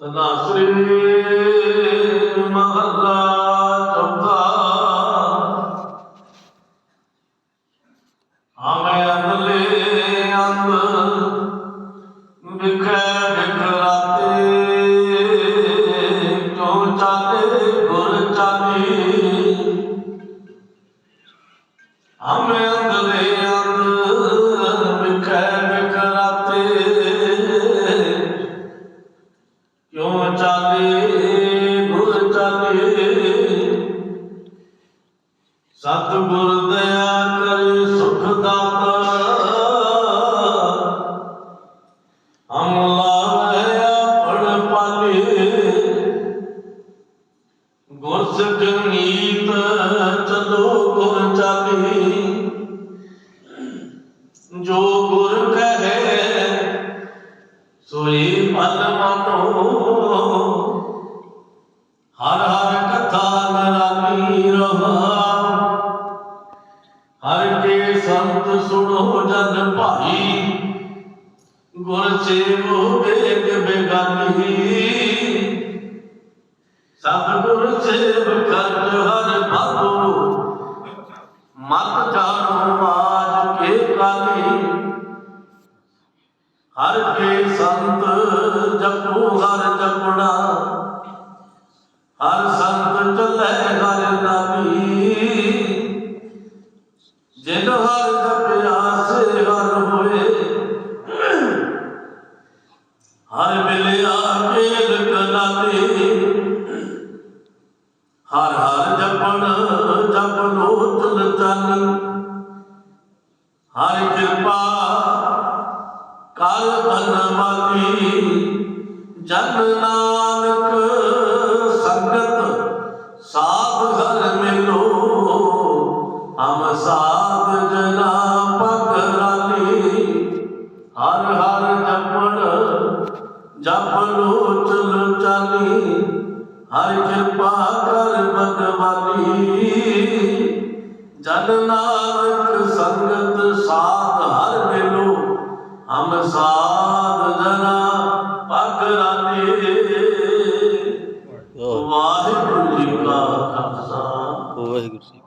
ਤਨਾਸਰੀ ਮਹੱਲਾ ਚੌਥਾ। ਆਵੇਂ ਅੰਦਲੇ ਅੰਦ ਵਿਖੇ ਵਿਖਰਾਤੇ ਕਿਉਂ ਚਾਲੇ ਗੁਰ ਚਾਲੀ ਆਵੇਂ ਅੰਦਲੇ ਅੰਦ ਵਿਖੇ ਵਿਖਰਾਤੇ ਸਤਿਗੁਰ ਦਇਆ ਕਰੇ ਸੁਖ ਦਾਤਾ। ਹਮ ਆਪਣ ਪਾਲੇ। ਗੁਰ ਸਿੱਖ ਚਲੋ ਗੁਰ ਚਾਲੀ। ਜੋ ਗੁਰ ਕਹੇ, ਸੋਈ ਮਨ ਮਾਨੋ ਕੇ ਸੁਣੋ ਜਨ ਭਾਈ। ਗੁਰ ਸੇਵੋ ਵੇਗ ਬੇਗਾਨੀ ਸਤ ਗੁਰ ਸੇਵ ਕਰ ਹਰ ਭਾਗੋ। ਮਤ ਜਾਣੋ ਮਾਜ ਕੇ ਕਾਲੀ। ਹਰ ਕੇ ਸੰਤ ਜਪੋ ਹਰ ਜਿਨ ਹਰ ਜਪਿਆ ਸੇ ਹਰ ਹੋਏ, ਹਰ ਮਿਲਿਆ ਕੇਲ ਕਨਾਤੇ ਹਰ ਹਰ ਜਪਣ ਜਪ ਲੋ ਤੁਲ ਹਰ ਕਿਰਪਾ ਕਾਲ ਧਨ ਵਾਲੀ। ਜਨ ਨਾਨਕ ਸੰਗਤ, ਸਾਧ ਹਰ ਮਿਲੋ, ਹਮ ਨਾ ਪਕਰਾਨੀ ਹਰ ਹਰ ਜਪਣ ਜਪ ਲੋਚਨ ਚਾਲੀ। ਹਰ ਕਿਰਪਾ ਕਰ ਬਗਵਾਨੀ ਜਨ ਨਾਨਕ ਸੰਗਤ ਸਾਧ ਹਰ ਮੇਲੋ ਹਮ ਸਾਧ ਜਨਾ ਪਕਰਾਨੀ ਵਾਹਿਗੁਰੂ ਜੀ ਕਾ ਖਾਲਸਾ। ਵਾਹਿਗੁਰੂ ਜੀ